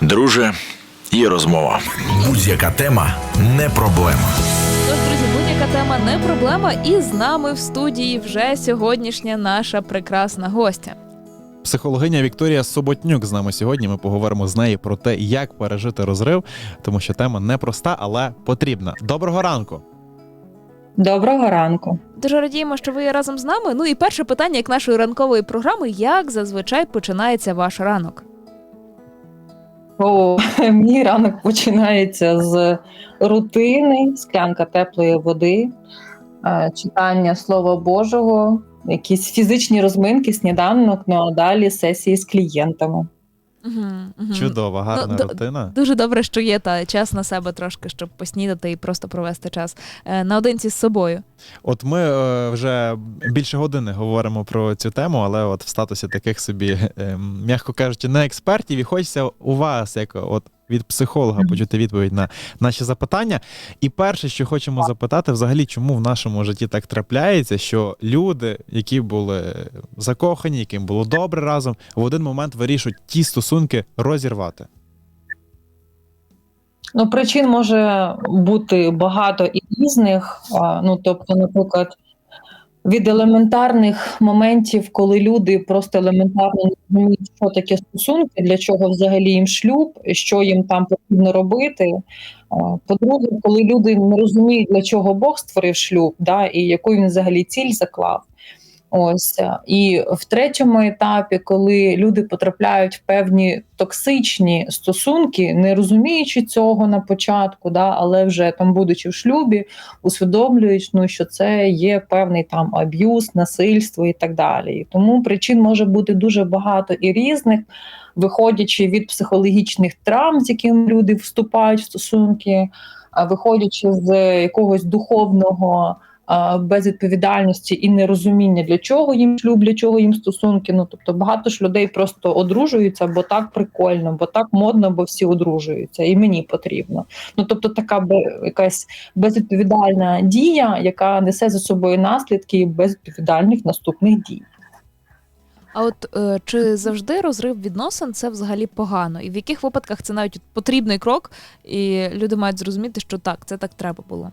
Друже, є розмова. Будь-яка тема не проблема. Тож, друзі, будь-яка тема не проблема, і з нами в студії вже сьогоднішня наша прекрасна гостя. Психологиня Вікторія Соботнюк з нами сьогодні. Ми поговоримо з нею про те, як пережити розрив, тому що тема непроста, але потрібна. Доброго ранку! Доброго ранку. Дуже радіємо, що ви є разом з нами. Ну і перше питання, як нашої ранкової програми, як зазвичай починається ваш ранок? О, мій ранок починається з рутини, склянка теплої води, е, читання Слова Божого, якісь фізичні розминки, сніданок, ну а далі сесії з клієнтами. Угу, угу. Чудова, гарна Ну, рутина. Дуже добре, що є та час на себе трошки, щоб поснідати і просто провести час е, наодинці з собою. От ми е, вже більше години говоримо про цю тему, але от в статусі таких собі, е, м'яко кажучи, не експертів, і хочеться у вас, як от від психолога, почути відповідь на наші запитання. І перше, що хочемо запитати, взагалі, чому в нашому житті так трапляється, що люди, які були закохані, яким було добре разом, в один момент вирішують ті стосунки розірвати. Ну, причин може бути багато і різних. Ну, тобто, наприклад, від елементарних моментів, коли люди просто елементарно не розуміють, що таке стосунки, для чого взагалі їм шлюб, що їм там потрібно робити. По-друге, коли люди не розуміють, для чого Бог створив шлюб, да, і яку він взагалі ціль заклав. Ось е, і в третьому етапі, коли люди потрапляють в певні токсичні стосунки, не розуміючи цього на початку, да, але вже там, будучи в шлюбі, усвідомлюють, ну, що це є певний там аб'юз, насильство і так далі. І тому причин може бути дуже багато і різних, виходячи від психологічних травм, з якими люди вступають в стосунки, виходячи з якогось духовного безвідповідальності і нерозуміння, для чого їм шлюб, для чого їм стосунки. Ну тобто багато ж людей просто одружуються, бо так прикольно, бо так модно, бо всі одружуються, і мені потрібно. Ну тобто, така якась безвідповідальна дія, яка несе за собою наслідки безвідповідальних наступних дій. А от е, чи завжди розрив відносин це взагалі погано? І в яких випадках це навіть потрібний крок, і люди мають зрозуміти, що так, це так треба було.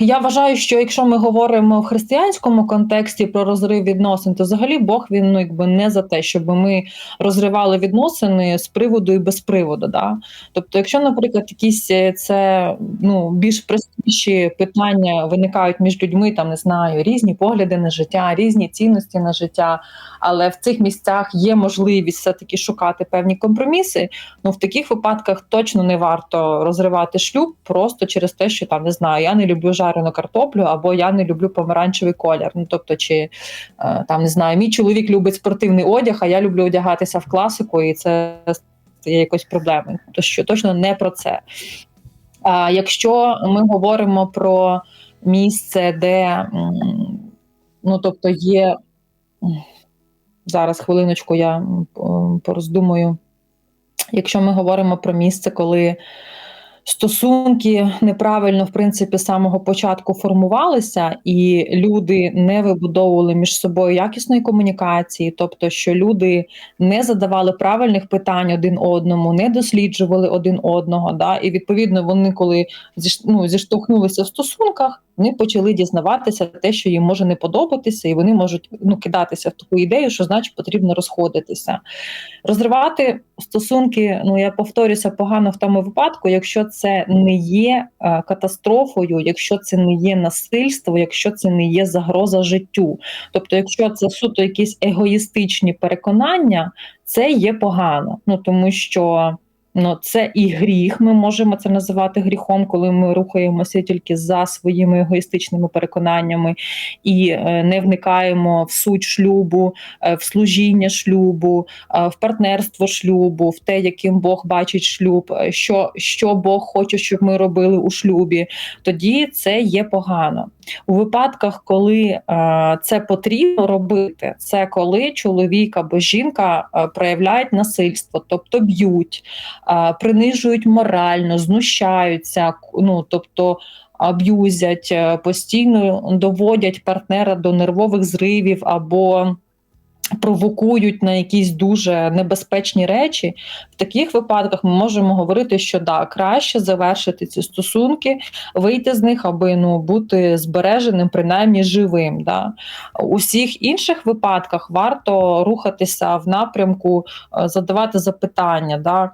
Я вважаю, що якщо ми говоримо в християнському контексті про розрив відносин, то взагалі Бог він ну якби не за те, щоб ми розривали відносини з приводу і без приводу. Да? Тобто, якщо, наприклад, якісь е, це ну більш простіші питання виникають між людьми, там не знаю, різні погляди на життя, різні цінності на життя, але в цих місцях є можливість все таки шукати певні компроміси. Ну в таких випадках точно не варто розривати шлюб просто через те, що там не знаю, я не люблю жарену картоплю або я не люблю помаранчевий колір. Ну тобто, чи е, там не знаю, мій чоловік любить спортивний одяг, а я люблю одягатися в класику, і це є якось проблемою. То що точно не про це. А якщо ми говоримо про місце, де ну тобто є зараз хвилиночку, я пороздумую. Якщо ми говоримо про місце, коли стосунки неправильно, в принципі, з самого початку формувалися, і люди не вибудовували між собою якісної комунікації, тобто, що люди не задавали правильних питань один одному, не досліджували один одного. Да? І відповідно вони, коли ну, зіштовхнулися в стосунках, вони почали дізнаватися те, що їм може не подобатися, і вони можуть ну, кидатися в таку ідею, що значить потрібно розходитися. Розривати стосунки, ну я повторюся, погано в тому випадку, якщо це не є е, катастрофою, якщо це не є насильство, якщо це не є загроза життю. Тобто, якщо це суто якісь егоїстичні переконання, це є погано. Ну тому що ну, це і гріх. Ми можемо це називати гріхом, коли ми рухаємося тільки за своїми егоїстичними переконаннями і е, не вникаємо в суть шлюбу, е, в служіння шлюбу, е, в партнерство шлюбу, в те, яким Бог бачить шлюб, що, що Бог хоче, щоб ми робили у шлюбі, тоді це є погано. У випадках, коли це потрібно робити, це коли чоловік або жінка проявляють насильство, тобто б'ють, принижують морально, знущаються, ну тобто. Аб'юзять, е, постійно доводять партнера до нервових зривів або провокують на якісь дуже небезпечні речі, в таких випадках ми можемо говорити, що да, краще завершити ці стосунки, вийти з них, аби ну бути збереженим, принаймні живим. Да. У всіх інших випадках варто рухатися в напрямку, е, задавати запитання. Да.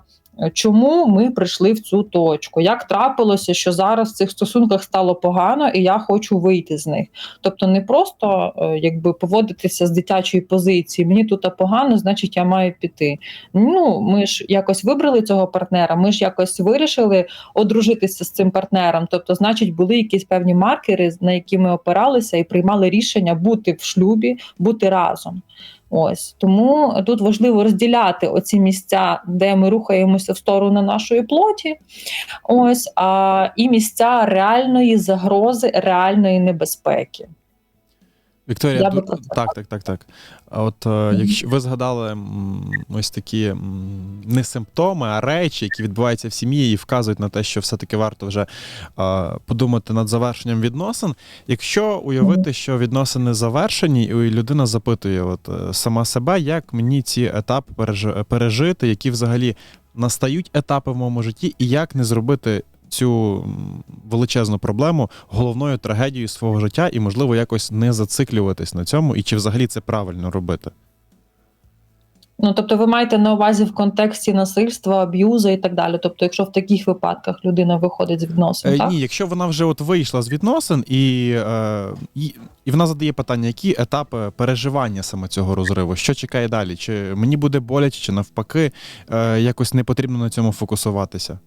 Чому ми прийшли в цю точку? Як трапилося, що зараз в цих стосунках стало погано, і я хочу вийти з них? Тобто не просто е, якби поводитися з дитячої позиції, мені тут погано, значить я маю піти. Ну ми ж якось вибрали цього партнера, ми ж якось вирішили одружитися з цим партнером. Тобто, значить, були якісь певні маркери, на які ми опиралися і приймали рішення бути в шлюбі, бути разом. Ось тому тут важливо розділяти оці місця, де ми рухаємося в сторону нашої плоті, ось а і місця реальної загрози, реальної небезпеки. Вікторія, Я ду- це так, так, так, так. А от е, якщо ви згадали ось такі не симптоми, а речі, які відбуваються в сім'ї і вказують на те, що все-таки варто вже е, подумати над завершенням відносин. Якщо уявити, що відносини завершені, і людина запитує от, е, сама себе, як мені ці етапи переж- пережити, які взагалі настають етапи в моєму житті, і як не зробити цю величезну проблему головною трагедією свого життя, і можливо якось не зациклюватись на цьому, і чи взагалі це правильно робити? Ну тобто, ви маєте на увазі в контексті насильства, аб'юзу і так далі. Тобто, якщо в таких випадках людина виходить з відносин, Е, так? ні, якщо вона вже от вийшла з відносин, і, е, і, і вона задає питання, які етапи переживання саме цього розриву, що чекає далі? Чи мені буде боляче, чи навпаки, е, якось не потрібно на цьому фокусуватися?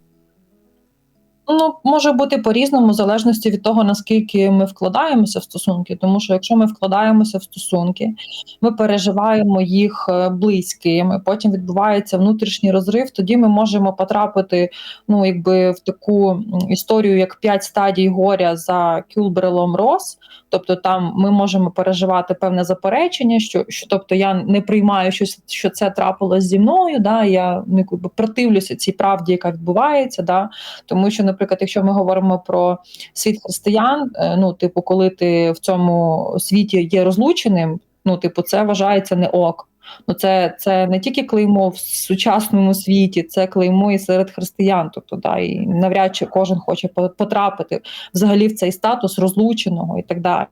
Ну, може бути по-різному, в залежності від того, наскільки ми вкладаємося в стосунки. Тому що якщо ми вкладаємося в стосунки, ми переживаємо їх е, близькими, потім відбувається внутрішній розрив, тоді ми можемо потрапити ну, якби в таку історію, як п'ять стадій горя за Кюлбрелом Рос. Тобто там ми можемо переживати певне заперечення, що, що тобто я не приймаю, що, що це трапилось зі мною. Да, я ну, якби противлюся цій правді, яка відбувається. Да, тому що, наприклад, якщо ми говоримо про світ християн, е, ну, типу, коли ти в цьому світі є розлученим, ну, типу, це вважається не ок. Ну, це, це не тільки клеймо в сучасному світі, це клеймо і серед християн. Тобто, да, і навряд чи кожен хоче потрапити взагалі в цей статус розлученого і так далі.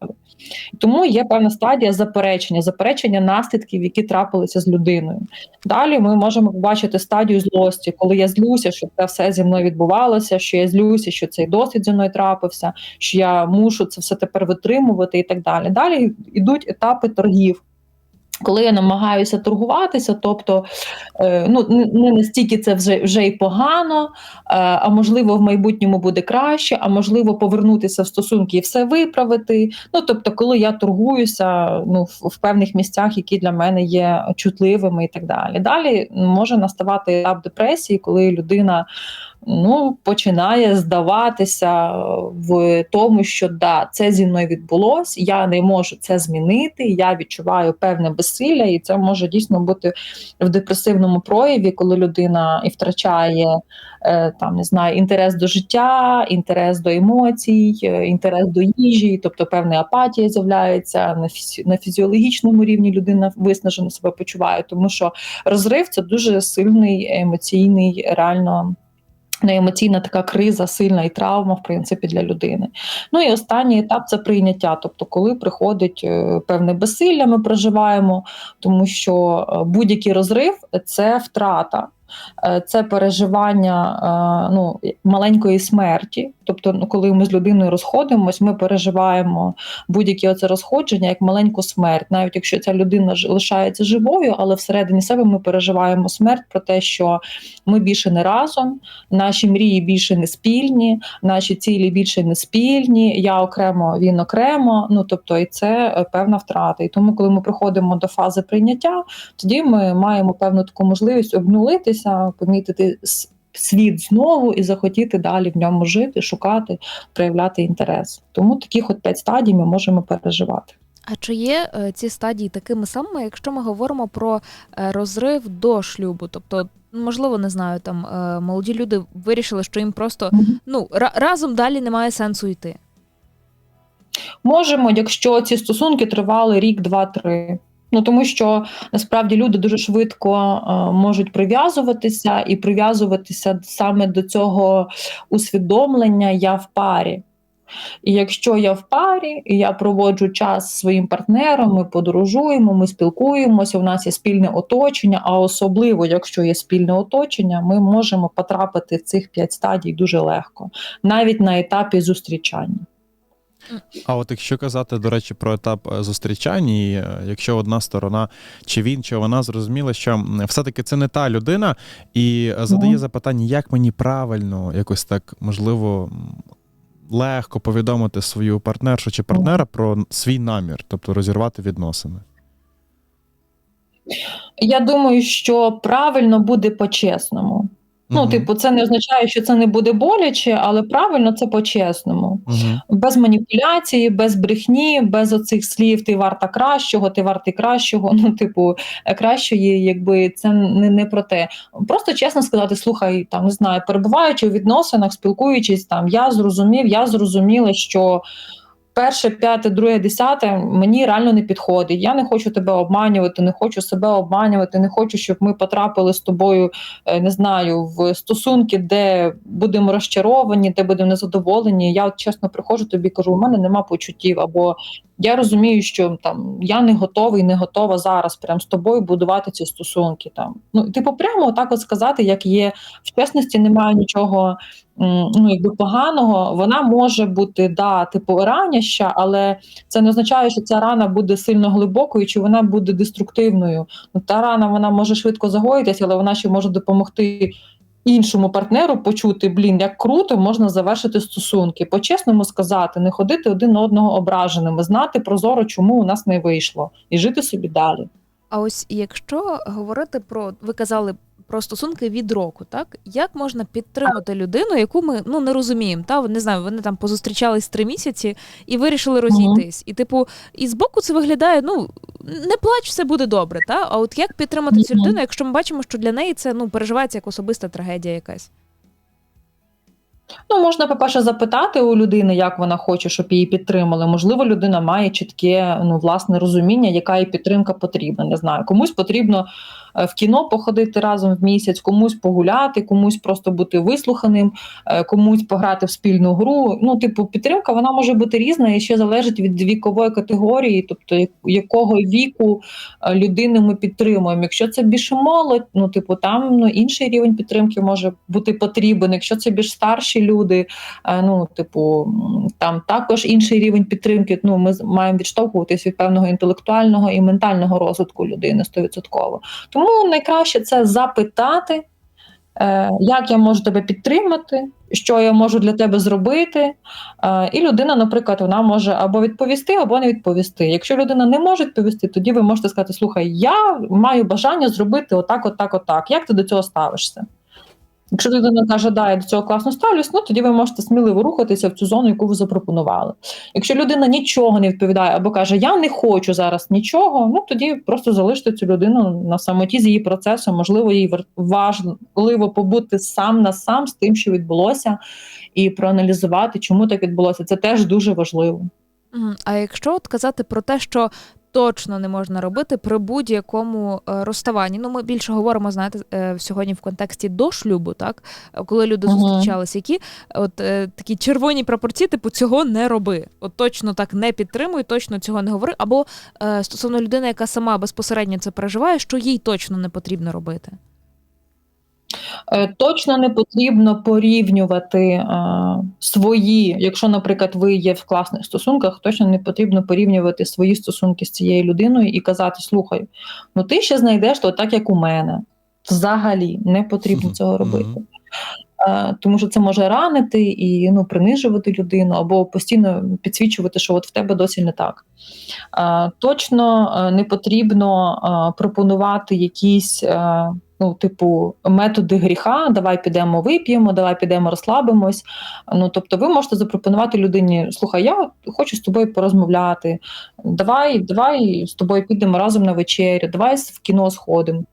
Тому є певна стадія заперечення, заперечення наслідків, які трапилися з людиною. Далі ми можемо побачити стадію злості, коли я злюся, що це все зі мною відбувалося, що я злюся, що цей досвід зі мною трапився, що я мушу це все тепер витримувати і так далі. Далі йдуть етапи торгів. Коли я намагаюся торгуватися, тобто е, ну не- настільки це вже вже й погано, е, а можливо, в майбутньому буде краще, а можливо, повернутися в стосунки і все виправити. Ну тобто, коли я торгуюся ну, в певних місцях, які для мене є чутливими, і так далі. Далі може наставати етап депресії, коли людина ну, починає здаватися в тому, що да, це зі мною відбулось, я не можу це змінити, я відчуваю певне безсилля, і це може дійсно бути в депресивному прояві, коли людина і втрачає е, там не знаю, інтерес до життя, інтерес до емоцій, е, інтерес до їжі, тобто певна апатія з'являється на фізі- на фізіологічному рівні. Людина виснажено себе почуває, тому що розрив це дуже сильний емоційний, реально. Ну, Емоційна така криза, сильна і травма, в принципі, для людини. Ну і останній етап це прийняття. Тобто, коли приходить е, певне безсилля, ми проживаємо, тому що е, будь-який розрив це втрата. Е, Це переживання ну, маленької смерті. Тобто, ну, коли ми з людиною розходимось, ми переживаємо будь-які оце розходження як маленьку смерть, навіть якщо ця людина лишається живою, але всередині себе ми переживаємо смерть про те, що ми більше не разом, наші мрії більше не спільні, наші цілі більше не спільні. Я окремо, він окремо. Ну тобто, і це е, певна втрата. І тому, коли ми приходимо до фази прийняття, тоді ми маємо певну таку можливість обнулитися, помітити світ знову і захотіти далі в ньому жити, шукати, проявляти інтерес. Тому таких от п'ять стадій ми можемо переживати. А чи є е, ці стадії такими самими, якщо ми говоримо про е, розрив до шлюбу? Тобто, можливо, не знаю, там е, молоді люди вирішили, що їм просто ну ра- разом далі немає сенсу йти. Можемо, якщо ці стосунки тривали рік, два, три. Ну тому що насправді люди дуже швидко е, можуть прив'язуватися і прив'язуватися саме до цього усвідомлення я в парі. І якщо я в парі, і я проводжу час зі своїм партнером, ми подорожуємо, ми спілкуємося, у нас є спільне оточення, а особливо, якщо є спільне оточення, ми можемо потрапити в цих п'ять стадій дуже легко, навіть на етапі зустрічання. А от якщо казати, до речі, про етап е, зустрічань, і е, якщо одна сторона, чи він, чи вона зрозуміла, що все-таки це не та людина, і е, задає запитання, як мені правильно, якось так можливо. Легко повідомити свою партнершу чи партнера про свій намір, тобто розірвати відносини. Я думаю, що правильно буде по-чесному. Ну, типу, це не означає, що це не буде боляче, але правильно це по-чесному. Мгм. Без маніпуляції, без брехні, без оцих слів ти варта кращого, ти вартий кращого. Ну, типу, кращої, якби це не, не про те. Просто чесно сказати: слухай, там не знаю, перебуваючи у відносинах, спілкуючись, там я зрозумів, я зрозуміла, що. Перше, п'яте, друге, десяте мені реально не підходить. Я не хочу тебе обманювати, не хочу себе обманювати, не хочу, щоб ми потрапили з тобою, е, не знаю, в стосунки, де будемо розчаровані, де будемо незадоволені. Я от чесно приходжу тобі кажу, у мене нема почуттів, або я розумію, що там я не готовий, не готова зараз прям з тобою будувати ці стосунки. Там ну типу, прямо отак от сказати, як є в чесності, немає нічого ну, якби поганого. Вона може бути да, типу раняща, але це не означає, що ця рана буде сильно глибокою, чи вона буде деструктивною. Ну, та рана вона може швидко загоїтися, але вона ще може допомогти. Іншому партнеру почути, блін, як круто можна завершити стосунки, по-чесному сказати, не ходити один одного ображеними, знати прозоро, чому у нас не вийшло, і жити собі далі. А ось якщо говорити про ви казали про стосунки від року, так як можна підтримати людину, яку ми ну не розуміємо, та не знаю, вони там позустрічались три місяці і вирішили розійтись. І типу, і збоку це виглядає, ну не плач, все буде добре. Та а от як підтримати цю людину, якщо ми бачимо, що для неї це ну переживається як особиста трагедія якась. Ну, можна, по-перше, запитати у людини, як вона хоче, щоб її підтримали. Можливо, людина має чітке ну, власне розуміння, яка їй підтримка потрібна. Не знаю, комусь потрібно е, в кіно походити разом в місяць, комусь погуляти, комусь просто бути вислуханим, е, комусь пограти в спільну гру. Ну, типу, підтримка вона може бути різна і ще залежить від вікової категорії, тобто якого віку е, людини ми підтримуємо. Якщо це більше молодь, ну типу там ну інший рівень підтримки може бути потрібен. Якщо це більш старші люди, е, ну типу там також інший рівень підтримки. Ну ми маємо відштовхуватись від певного інтелектуального і ментального розвитку людини 100%. Тому найкраще це запитати. е, Як я можу тебе підтримати, що я можу для тебе зробити? Е, І людина, наприклад, вона може або відповісти, або не відповісти. Якщо людина не може відповісти, тоді ви можете сказати: слухай, я маю бажання зробити отак, отак, отак. Як ти до цього ставишся? Якщо людина каже, да, я до цього класно ставлюсь, ну тоді ви можете сміливо рухатися в цю зону, яку ви запропонували. Якщо людина нічого не відповідає або каже, я не хочу зараз нічого, ну тоді просто залиште цю людину на самоті з її процесом. Можливо, їй важливо побути сам на сам з тим, що відбулося, і проаналізувати, чому так відбулося. Це теж дуже важливо. А якщо от казати про те, що точно не можна робити при будь-якому е, розставанні, ну ми більше говоримо, знаєте, е, сьогодні в контексті до шлюбу, так Е, коли люди Мгм. зустрічалися, які от такі червоні прапорці, типу цього не роби. От точно так не підтримуй, точно цього не говори. Або стосовно людини, яка сама безпосередньо це переживає, що їй точно не потрібно робити. Е, Точно не потрібно порівнювати е, свої, якщо, наприклад, ви є в класних стосунках, точно не потрібно порівнювати свої стосунки з цією людиною і казати: слухай, ну ти ще знайдеш то так, як у мене. Взагалі не потрібно цього робити. Е, Тому що це може ранити і ну, принижувати людину, або постійно підсвічувати, що от в тебе досі не так. Е, Точно не потрібно е, пропонувати якісь. Ну, типу, методи гріха, давай підемо вип'ємо, давай підемо розслабимось. Ну, тобто, ви можете запропонувати людині: слухай, я хочу з тобою порозмовляти. Давай, давай з тобою підемо разом на вечерю, давай в кіно сходимо.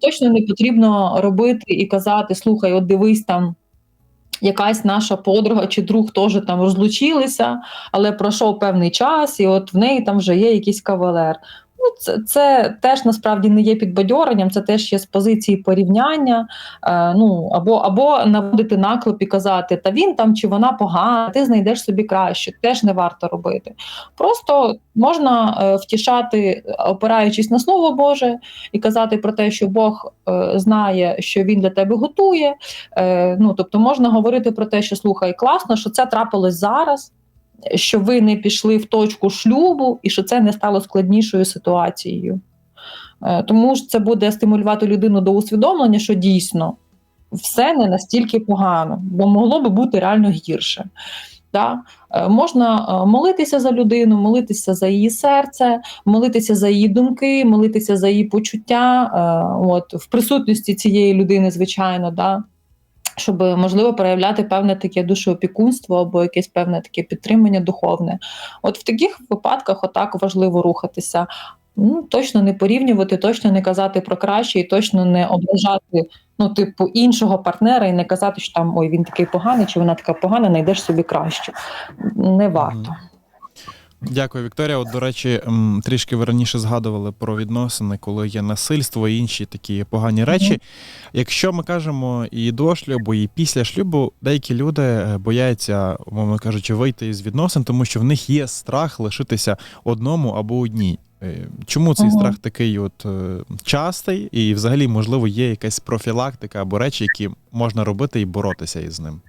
Точно не потрібно робити і казати: слухай, от дивись там. Якась наша подруга чи друг теж там розлучилися, але пройшов певний час, і от в неї там вже є якийсь кавалер. Ну, це, це теж насправді не є підбадьоренням, це теж є з позиції порівняння. Е, ну, або, або наводити наклеп і казати, та він там чи вона погана, ти знайдеш собі краще. Теж не варто робити. Просто можна е, втішати, опираючись на слово Боже, і казати про те, що Бог е, знає, що він для тебе готує. Е, ну, тобто можна говорити про те, що слухай, класно, що це трапилось зараз що ви не пішли в точку шлюбу і що це не стало складнішою ситуацією. Е, Тому ж це буде стимулювати людину до усвідомлення, що дійсно все не настільки погано, бо могло би бути реально гірше. Да? Е, Можна е, молитися за людину, молитися за її серце, молитися за її думки, молитися за її почуття, от, в присутності цієї людини, звичайно. Да? Щоб можливо проявляти певне таке душеопікунство або якесь певне таке підтримання духовне. От в таких випадках отак важливо рухатися. Ну, точно не порівнювати, точно не казати про краще і точно не ображати ну, типу, іншого партнера і не казати, що там ой, він такий поганий, чи вона така погана, знайдеш собі краще. Не варто. Дякую, Вікторія. От, до речі, трішки ви раніше згадували про відносини, коли є насильство і інші такі погані речі. Якщо ми кажемо і до шлюбу, і після шлюбу, деякі люди е, бояться, умовно кажучи, вийти із відносин, тому що в них є страх лишитися одному або одній. Е, Чому цей Ага. страх такий от е, частий, і взагалі, можливо, є якась профілактика або речі, які можна робити і боротися із ним?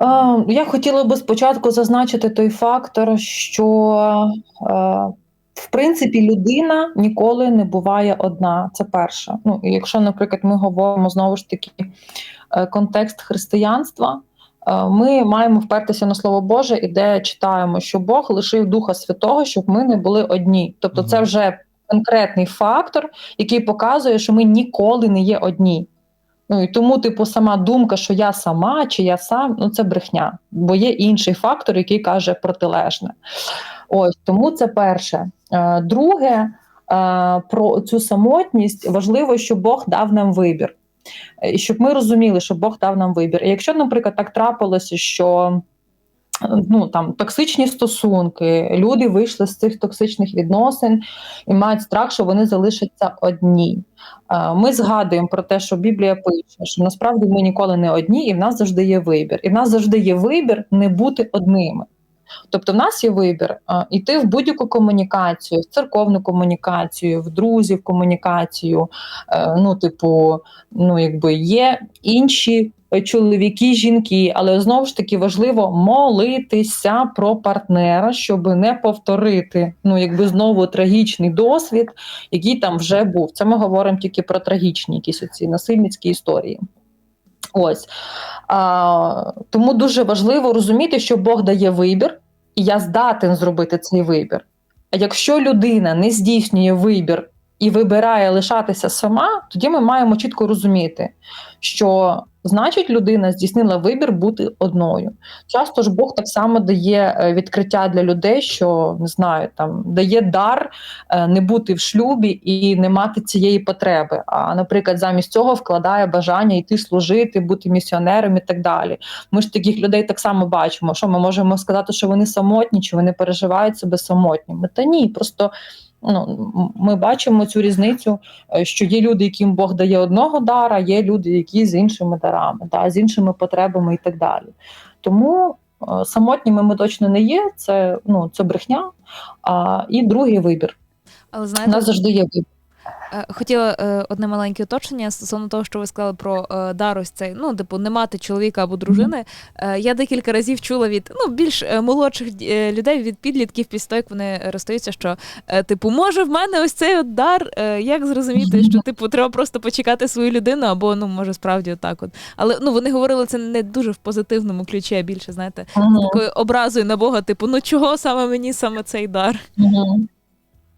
Е, Я хотіла би спочатку зазначити той фактор, що е, в принципі людина ніколи не буває одна. Це перше. Ну, якщо, наприклад, ми говоримо знову ж таки е, контекст християнства. Ми маємо впертися на слово Боже, і де читаємо, що Бог лишив Духа Святого, щоб ми не були одні. Тобто, це вже конкретний фактор, який показує, що ми ніколи не є одні. Ну і тому, типу, сама думка, що я сама чи я сам, ну це брехня, бо є інший фактор, який каже протилежне. Ось тому це перше. Е, Друге, е, про цю самотність важливо, що Бог дав нам вибір, і щоб ми розуміли, що Бог дав нам вибір. І якщо, наприклад, так трапилося, що ну там токсичні стосунки, люди вийшли з цих токсичних відносин і мають страх, що вони залишаться одні. Е, Ми згадуємо про те, що Біблія пише, що насправді ми ніколи не одні, і в нас завжди є вибір. І в нас завжди є вибір не бути одними. Тобто, в нас є вибір е, йти в будь-яку комунікацію, в церковну комунікацію, в друзів комунікацію. Е, Ну, типу, ну якби є інші е, чоловіки, жінки, але знову ж таки важливо молитися про партнера, щоб не повторити ну, якби знову трагічний досвід, який там вже був. Це ми говоримо тільки про трагічні якісь оці насильницькі історії. Ось а, тому дуже важливо розуміти, що Бог дає вибір, і я здатен зробити цей вибір. А якщо людина не здійснює вибір і вибирає лишатися сама, тоді ми маємо чітко розуміти, що значить людина здійснила вибір бути одною. Часто ж Бог так само дає е, відкриття для людей, що не знаю, там дає дар е, не бути в шлюбі і не мати цієї потреби. А, наприклад, замість цього вкладає бажання йти служити, бути місіонером і так далі. Ми ж таких людей так само бачимо. Що ми можемо сказати, що вони самотні, чи вони переживають себе самотніми? Та ні, просто. Ну, ми бачимо цю різницю, е, що є люди, яким Бог дає одного дара, є люди, які з іншими дарами, да, з іншими потребами і так далі. Тому е, самотніми ми точно не є, це, ну, це брехня. А, і другий вибір. Але У знаєте, нас завжди є вибір. Е, Хотіла е, одне маленьке уточнення стосовно того, що ви сказали про е, дар ось цей, ну, типу, не мати чоловіка або дружини. Я декілька разів чула від ну, більш молодших людей, від підлітків після того, як вони розстаються, що, типу, може, в мене ось цей от дар, як зрозуміти, що типу треба просто почекати свою людину, або ну, може, справді отак от. Але ну, вони говорили це не дуже в позитивному ключі, а більше, знаєте, з такою образою на Бога, типу, ну чого саме мені саме цей дар?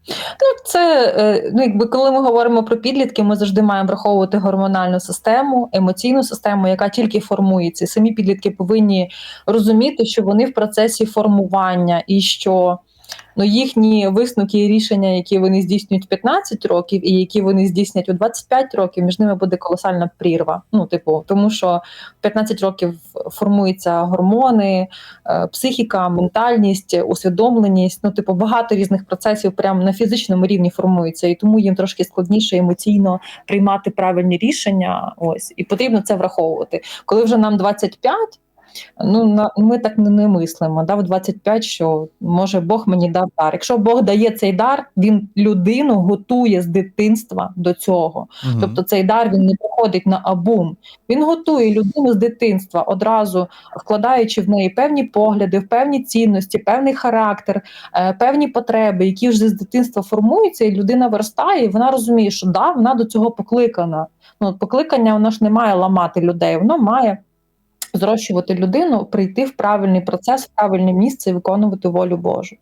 Ну, це е, ну, якби коли ми говоримо про підлітки, ми завжди маємо враховувати гормональну систему, емоційну систему, яка тільки формується. Самі підлітки повинні розуміти, що вони в процесі формування і що Ну їхні висновки і рішення, які вони здійснюють в 15 років, і які вони здійснять у 25 років, між ними буде колосальна прірва. Ну, типу, тому що в 15 років формуються гормони, е, психіка, ментальність, усвідомленість. Ну, типу, багато різних процесів прямо на фізичному рівні формуються, і тому їм трошки складніше емоційно приймати правильні рішення. Ось і потрібно це враховувати. Коли вже нам 25, Ну, на- ми так не, не мислимо. Да, в 25, що може Бог мені дав дар. Якщо Бог дає цей дар, він людину готує з дитинства до цього. Мгм. Тобто цей дар він не приходить на абум. Він готує людину з дитинства, одразу вкладаючи в неї певні погляди, певні цінності, певний характер, е, певні потреби, які вже з дитинства формуються, і людина виростає, і вона розуміє, що да, вона до цього покликана. Ну, покликання воно ж не має ламати людей, воно має зрощувати людину, прийти в правильний процес, в правильне місце і виконувати волю Божу.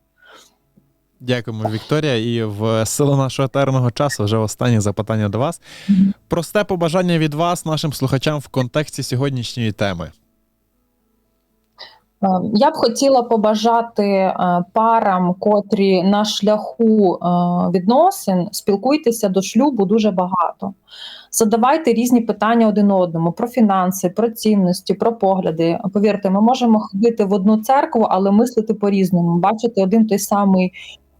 Дякуємо, Вікторія. І в силу нашого етерного часу вже останнє запитання до вас. Просте побажання від вас, нашим слухачам, в контексті сьогоднішньої теми. Е, Я б хотіла побажати е, парам, котрі на шляху е, відносин, спілкуйтеся до шлюбу дуже багато. Задавайте різні питання один одному про фінанси, про цінності, про погляди. Повірте, ми можемо ходити в одну церкву, але мислити по-різному, бачити один той самий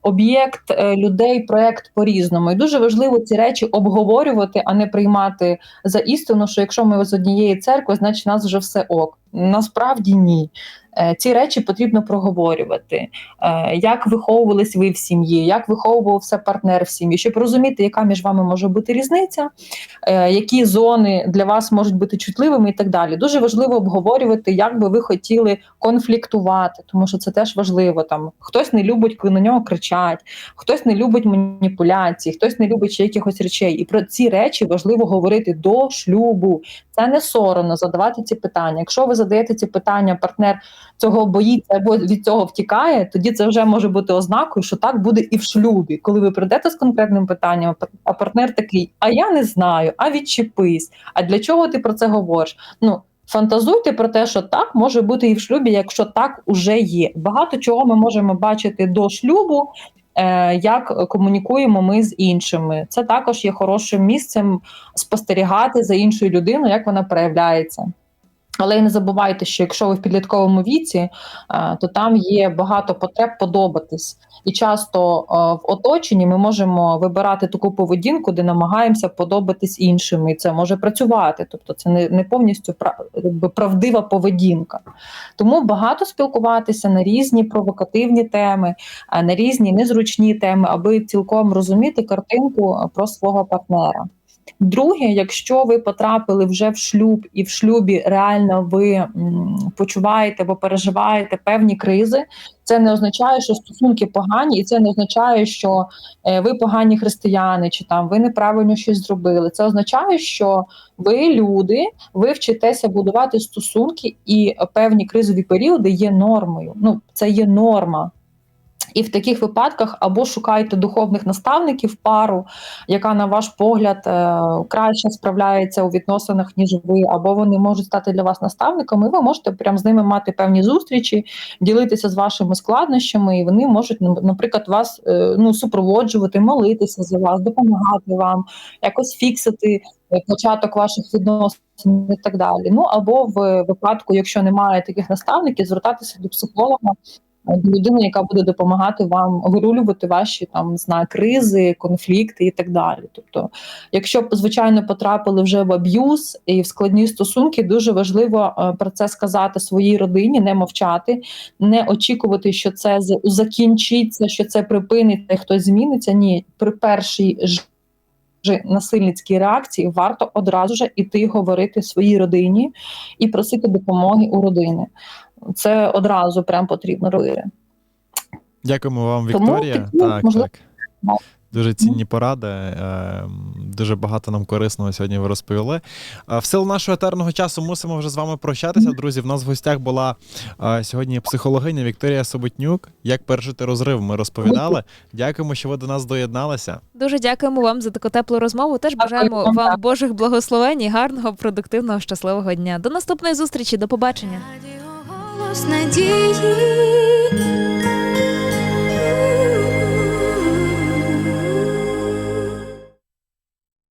об'єкт людей, проект по-різному. І дуже важливо ці речі обговорювати, а не приймати за істину, що якщо ми з однієї церкви, значить нас вже все ок. Насправді ні. Е, Ці речі потрібно проговорювати. Е, Як виховувались ви в сім'ї, як виховувався партнер в сім'ї, щоб розуміти, яка між вами може бути різниця, е, які зони для вас можуть бути чутливими і так далі. Дуже важливо обговорювати, як би ви хотіли конфліктувати, тому що це теж важливо. Там хтось не любить, коли на нього кричать, хтось не любить маніпуляції, хтось не любить ще якихось речей. І про ці речі важливо говорити до шлюбу. Це не соромно задавати ці питання. Якщо ви задаєте ці питання, партнер цього боїться або від цього втікає, тоді це вже може бути ознакою, що так буде і в шлюбі. Коли ви прийдете з конкретним питанням, а партнер такий: А я не знаю, а відчепись. А для чого ти про це говориш? Ну фантазуйте про те, що так може бути і в шлюбі, якщо так уже є. Багато чого ми можемо бачити до шлюбу. е, Як комунікуємо ми з іншими, це також є хорошим місцем спостерігати за іншою людиною, як вона проявляється. Але й не забувайте, що якщо ви в підлітковому віці, е, то там є багато потреб подобатись. І часто е, в оточенні ми можемо вибирати таку поведінку, де намагаємося подобатись іншим, і це може працювати. Тобто це не, не повністю правдива поведінка. Тому багато спілкуватися на різні провокативні теми, е, на різні незручні теми, аби цілком розуміти картинку про свого партнера. Друге, якщо ви потрапили вже в шлюб, і в шлюбі реально ви почуваєте або переживаєте певні кризи, це не означає, що стосунки погані, і це не означає, що е, ви погані християни, чи там ви неправильно щось зробили. Це означає, що ви люди, ви вчитеся будувати стосунки, і певні кризові періоди є нормою. Ну, це є норма. І в таких випадках або шукайте духовних наставників пару, яка, на ваш погляд, е, краще справляється у відносинах, ніж ви, або вони можуть стати для вас наставниками, і ви можете прямо з ними мати певні зустрічі, ділитися з вашими складнощами, і вони можуть, наприклад, вас е, ну, супроводжувати, молитися за вас, допомагати вам, якось фіксити е, початок ваших відносин і так далі. Ну або в випадку, якщо немає таких наставників, звертатися до психолога до людини, яка буде допомагати вам вирулювати ваші там не знаю, кризи, конфлікти і так далі. Тобто, якщо звичайно потрапили вже в аб'юз і в складні стосунки, дуже важливо е, про це сказати своїй родині, не мовчати, не очікувати, що це закінчиться, що це припиниться, хтось зміниться. Ні, при першій ж насильницькій реакції варто одразу ж іти говорити своїй родині і просити допомоги у родини. Це одразу прям потрібно робити. Дякуємо вам, Вікторія. такі, так, можливо, так. Дуже цінні поради. е, Дуже багато нам корисного сьогодні ви розповіли. В силу нашого етерного часу мусимо вже з вами прощатися. Друзі, в нас в гостях була е, сьогодні психологиня Вікторія Соботнюк. Як пережити розрив, ми розповідали. Дякуємо, що ви до нас доєдналися. Дуже дякуємо вам за таку теплу розмову. Теж бажаємо вам. Божих благословень і гарного, продуктивного, щасливого дня. До наступної зустрічі. До побачення. Голос надії